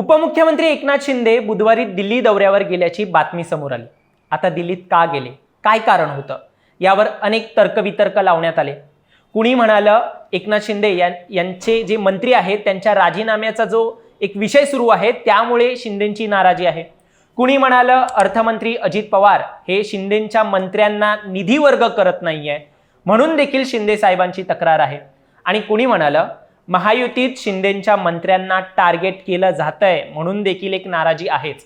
उपमुख्यमंत्री एकनाथ शिंदे बुधवारी दिल्ली दौऱ्यावर गेल्याची बातमी समोर आली. आता दिल्लीत का गेले? काय कारण होतं? यावर अनेक तर्कवितर्क लावण्यात आले. कुणी म्हणालं एकनाथ शिंदे यां यांचे जे मंत्री आहेत त्यांच्या राजीनाम्याचा जो एक विषय सुरू आहे त्यामुळे शिंदेची नाराजी आहे. कुणी म्हणालं अर्थमंत्री अजित पवार हे शिंदेच्या मंत्र्यांना निधी वर्ग करत नाहीये. म्हणून देखील शिंदे साहेबांची तक्रार आहे. आणि कुणी म्हणालं महायुतीत शिंदेच्या मंत्र्यांना टार्गेट केलं जातंय म्हणून देखील एक नाराजी आहेच.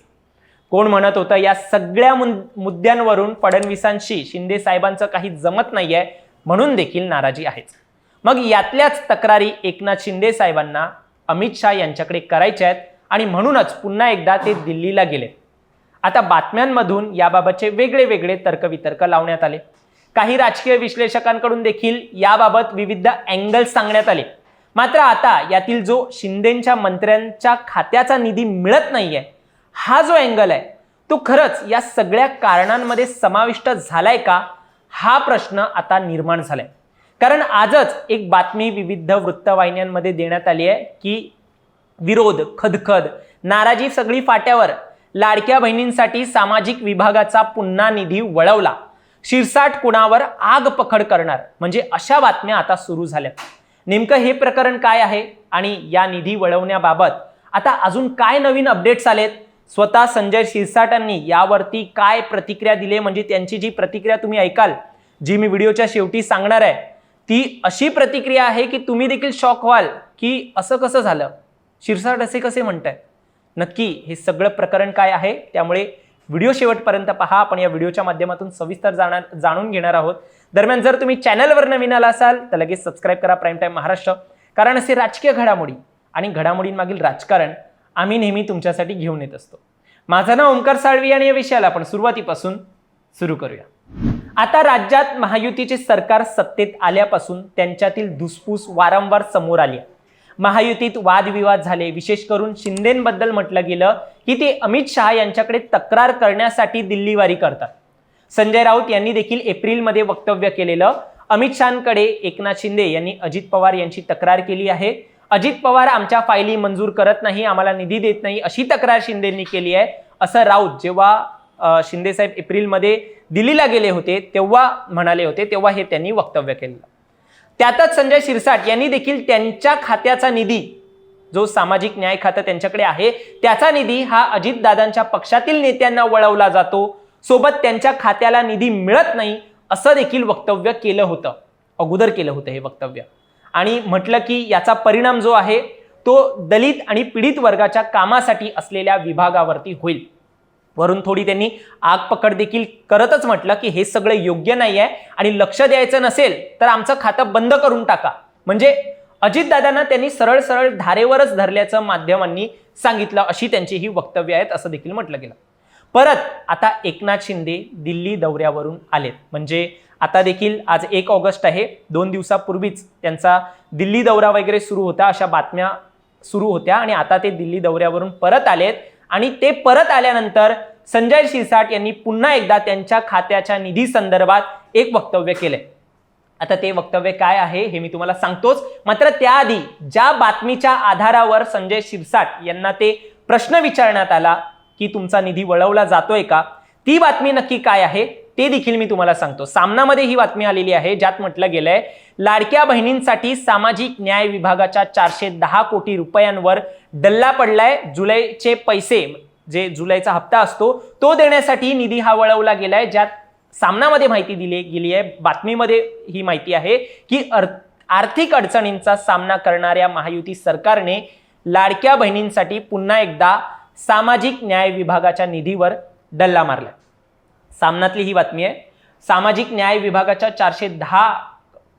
कोण म्हणत होतं या सगळ्या मुद्द्यांवरून फडणवीसांशी शिंदे साहेबांचं काही जमत नाहीये म्हणून देखील नाराजी आहेच. मग यातल्याच तक्रारी एकनाथ शिंदे साहेबांना अमित शाह यांच्याकडे करायच्या आहेत आणि म्हणूनच पुन्हा एकदा ते दिल्लीला गेले. आता बातम्यांमधून याबाबतचे वेगळे वेगळे तर्कवितर्क लावण्यात आले. काही राजकीय विश्लेषकांकडून देखील याबाबत विविध अँगल्स सांगण्यात आले. मात्र आता यातील जो शिंदेच्या मंत्र्यांच्या खात्याचा निधी मिळत नाहीये हा जो अँगल आहे तो खरंच या सगळ्या कारणांमध्ये समाविष्ट झालाय का हा प्रश्न आता निर्माण झालाय. कारण आजच एक बातमी विविध वृत्तवाहिन्यांमध्ये देण्यात आली आहे की विरोध खदखद नाराजी सगळी फाट्यावर लाडक्या बहिणींसाठी सामाजिक विभागाचा पुन्हा निधी वळवला. शिरसाट कुणावर आग पकड करणार म्हणजे अशा बातम्या आता सुरू झाल्या. नेमकं हे प्रकरण काय आहे आणि या निधी वळवण्याबाबत? आता अजून काय नवीन अपडेट्स आलेत? स्वतः संजय शिरसाटांनी यावरती काय प्रतिक्रिया दिली? म्हणजे त्यांची जी प्रतिक्रिया तुम्ही ऐकाल जी मी व्हिडिओच्या शेवटी सांगणार आहे ती अशी प्रतिक्रिया आहे की तुम्ही देखील शॉक व्हाल की असं कसं झालं? शिरसाट असे कसे म्हणतायत? नक्की हे सगळं प्रकरण काय आहे? त्यामुळे व्हिडिओ शेवटपर्यंत पहा. आपण या व्हिडिओच्या माध्यमातून सविस्तर जाणार जाणून घेणार आहोत. दरम्यान जर तुम्ही चॅनलवर नवीन आला असाल तर लगेच सबस्क्राईब करा प्राईम टाईम महाराष्ट्र. कारण असे राजकीय घडामोडी आणि घडामोडींमागील राजकारण आम्ही नेहमी तुमच्यासाठी घेऊन येत असतो. माझं नाव ओंकार साळवी आणि या विषयाला आपण सुरुवातीपासून सुरू करूया. आता राज्यात महायुतीचे सरकार सत्तेत आल्यापासून त्यांच्यातील धुसफूस वारंवार समोर आली आहे. महायुतीत वादविवाद झाले विशेष करून शिंदेबद्दल म्हटलं गेलं की ते अमित शहा यांच्याकडे तक्रार करण्यासाठी दिल्लीवारी करतात. संजय राऊत यांनी देखील एप्रिलमध्ये वक्तव्य केलेलं अमित शहाकडे एकनाथ शिंदे यांनी अजित पवार यांची तक्रार केली आहे. अजित पवार आमच्या फायली मंजूर करत नाही आम्हाला निधी देत नाही अशी तक्रार शिंदेंनी केली आहे. असं राऊत जेव्हा शिंदेसाहेब शिंदे साहेब एप्रिलमध्ये दिल्लीला गेले होते तेव्हा म्हणाले होते तेव्हा हे त्यांनी वक्तव्य केलं त्यातच संजय शिरसाट यांनी देखील त्यांच्या खात्याचा निधी जो सामाजिक न्याय खातं त्यांच्याकडे आहे त्याचा निधी हा अजितदादांच्या पक्षातील नेत्यांना वळवला जातो. सोबत त्यांच्या खात्याला निधी मिळत नाही असं देखील वक्तव्य केलं होतं. अगोदर केलं होतं हे वक्तव्य. आणि म्हटलं की याचा परिणाम जो आहे तो दलित आणि पीडित वर्गाच्या कामासाठी असलेल्या विभागावरती होईल. वरून थोडी त्यांनी आग पकड देखील करतच म्हटलं की हे सगळं योग्य नाही आहे आणि लक्ष द्यायचं नसेल तर आमचं खातं बंद करून टाका. म्हणजे अजितदादांना त्यांनी सरळ सरळ धारेवरच धरल्याचं माध्यमांनी सांगितलं अशी त्यांची ही वक्तव्य आहेत असं देखील म्हटलं गेलं. परत आता एकनाथ शिंदे दिल्ली दौऱ्यावरून आलेत. म्हणजे आता देखील आज एक ऑगस्ट आहे. दोन दिवसापूर्वीच त्यांचा दिल्ली दौरा वगैरे सुरू होता अशा बातम्या सुरू होत्या आणि आता ते दिल्ली दौऱ्यावरून परत आलेत. आणि ते परत आल्यानंतर संजय शिरसाट यांनी पुन्हा एकदा त्यांच्या खात्याच्या निधी संदर्भात एक वक्तव्य केलंय. आता ते वक्तव्य काय आहे हे मी तुम्हाला सांगतोच. मात्र त्याआधी ज्या बातमीच्या आधारावर संजय शिरसाट यांना ते प्रश्न विचारण्यात आला की तुमचा निधी वळवला जातोय का? ती बातमी नक्की काय आहे? ते देखील मी तुम्हाला सांगतो. सामनामध्ये ही बातमी आलेली आहे ज्यात म्हटलं गेलंय लाडक्या बहिणींसाठी सामाजिक न्याय विभागाच्या चारशे दहा कोटी रुपयांवर डल्ला पडलाय. जुलैचे पैसे जे जुलैचा हप्ता असतो तो देण्यासाठी निधी हा वळवला गेलाय ज्यात सामनामध्ये माहिती दिली गेली आहे. बातमीमध्ये ही माहिती आहे की अर आर्थिक अडचणींचा सामना करणाऱ्या महायुती सरकारने लाडक्या बहिणींसाठी पुन्हा एकदा सामाजिक न्याय विभागाच्या निधीवर डल्ला मारला. सामनातली ही बातमी आहे. सामाजिक न्याय विभागाच्या चारशे दहा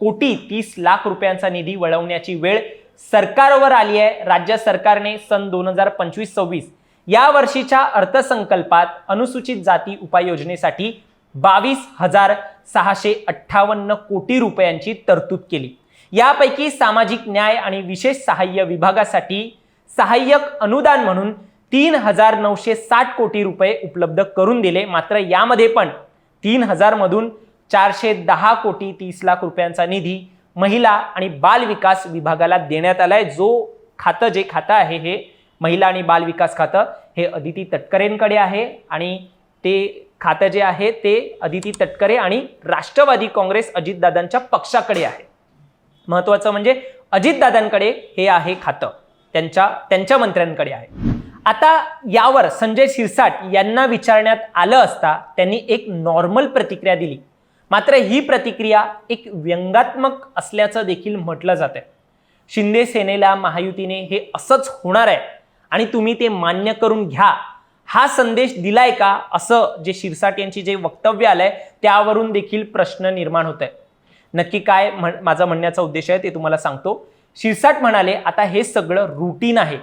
कोटी तीस लाख रुपयांचा निधी वळवण्याची वेळ सरकारवर आली आहे. राज्य सरकारने सन दोन हजार पंचवीस सव्वीस या वर्षीच्या अर्थसंकल्पात अनुसूचित जाती उपाययोजनेसाठी बावीस हजार सहाशे अठ्ठावन्न कोटी रुपयांची तरतूद केली. यापैकी सामाजिक न्याय आणि विशेष सहाय्य विभागासाठी सहाय्यक अनुदान म्हणून तीन हजार नऊशे साठ कोटी रुपये उपलब्ध करून दिले. मात्र यामध्ये पण तीन हजारमधून चारशे दहा कोटी तीस लाख रुपयांचा निधी महिला आणि बाल विकास विभागाला देण्यात आलाय. जो खातं जे खातं आहे हे महिला आणि बाल विकास खातं हे अदिती तटकरेंकडे आहे आणि ते खातं जे आहे ते अदिती तटकरे आणि राष्ट्रवादी काँग्रेस अजितदादांच्या पक्षाकडे आहे. महत्वाचं म्हणजे अजितदादांकडे हे आहे खातं. त्यांच्या त्यांच्या मंत्र्यांकडे आहे. आता यावर संजय शिरसाट यांना विचारण्यात आलं असता त्यांनी एक नॉर्मल प्रतिक्रिया दिली. मात्र ही प्रतिक्रिया एक व्यंगात्मक असल्याचं देखील म्हटलं जात आहे शिंदे सेनेला महायुतीने हे असंच होणार आहे आणि तुम्ही ते मान्य करून घ्या. हा संदेश दिलाय का असं जे शिरसाट यांची जे वक्तव्य आलंय त्यावरून देखील प्रश्न निर्माण होत आहे नक्की काय म्हण- माझा म्हणण्याचा उद्देश आहे ते तुम्हाला सांगतो. शिरसाट म्हणाले आता हे सगळं रुटीन आहे.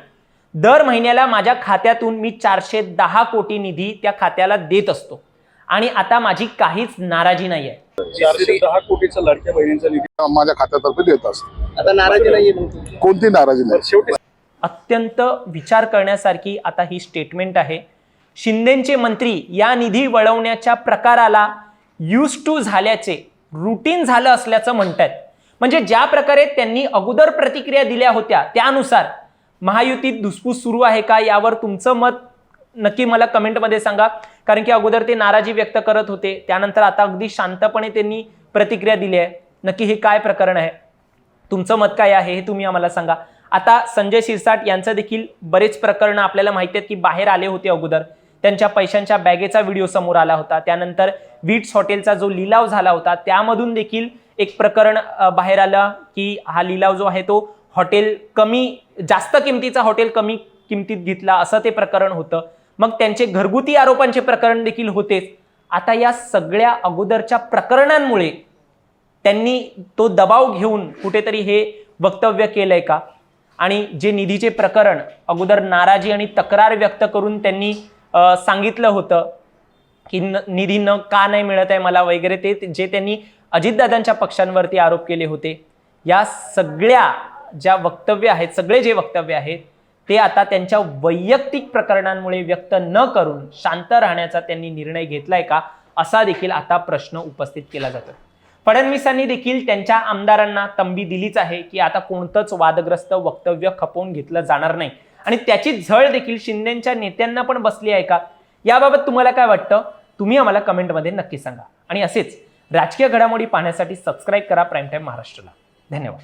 दर महिन्याला माझ्या खात्यातून मी चारशे दहा कोटी निधी त्या खात्याला देत असतो. आणि आता माझी काहीच नाराजी नाही आहे चारशे दहा कोटीचा लाडक्या बहिणींचा निधी. माझ्या खात्यातर्फे देत असतो. आता नाराजी नाहीये कोणती नाराजी नाही? शेवटी अत्यंत विचार करण्यासारखी आता ही स्टेटमेंट आहे. शिंदेचे मंत्री या निधी वळवण्याच्या प्रकाराला युज टू झाल्याचे रुटीन झालं असल्याचं म्हणतात म्हणजे ज्या प्रकारे त्यांनी अगोदर प्रतिक्रिया दिल्या होत्या त्यानुसार महायुतीत धुसफूस सुरू आहे का यावर तुमचं मत नक्की मला कमेंटमध्ये सांगा. कारण की अगोदर ते नाराजी व्यक्त करत होते. त्यानंतर आता अगदी शांतपणे त्यांनी प्रतिक्रिया दिली आहे. नक्की हे काय प्रकरण आहे? तुमचं मत काय आहे हे तुम्ही आम्हाला सांगा. आता संजय शिरसाट यांचं देखील बरेच प्रकरणं आपल्याला माहिती आहेत की बाहेर आले होते अगोदर. त्यांच्या पैशांच्या बॅगेचा व्हिडिओ समोर आला होता. त्यानंतर विट्स हॉटेलचा जो लिलाव झाला होता त्यामधून देखील एक प्रकरण बाहेर आलं की हा लिलाव जो आहे तो हॉटेल कमी जास्त किमतीचा हॉटेल कमी किमतीत घेतला असं ते प्रकरण होतं. मग त्यांचे घरगुती आरोपांचे प्रकरण देखील होतेच. आता या सगळ्या अगोदरच्या प्रकरणांमुळे त्यांनी तो दबाव घेऊन कुठेतरी हे वक्तव्य केलंय का? आणि जे निधीचे प्रकरण अगोदर नाराजी आणि तक्रार व्यक्त करून त्यांनी सांगितलं होतं की न- निधी न का नाही मिळत आहे मला वगैरे ते जे त्यांनी अजितदादांच्या पक्षांवरती आरोप केले होते. या सगळ्या ज्या वक्तव्य आहेत सगळे जे वक्तव्य आहेत ते आता त्यांच्या वैयक्तिक प्रकरणांमुळे व्यक्त न करून शांत राहण्याचा त्यांनी निर्णय घेतलाय का असा देखील आता प्रश्न उपस्थित केला जातो. फडणवीसांनी देखील त्यांच्या आमदारांना तंबी दिलीच आहे की आता कोणतंच वादग्रस्त वक्तव्य खपवून घेतलं जाणार नाही. आणि त्याची झळ देखील शिंदेच्या नेत्यांना पण बसली आहे का? याबाबत तुम्हाला काय वाटतं? तुम्ही आम्हाला कमेंटमध्ये नक्की सांगा. आणि असेच राजकीय घडामोडी पाहण्यासाठी सबस्क्राईब करा प्राईम टाईम महाराष्ट्राला. धन्यवाद.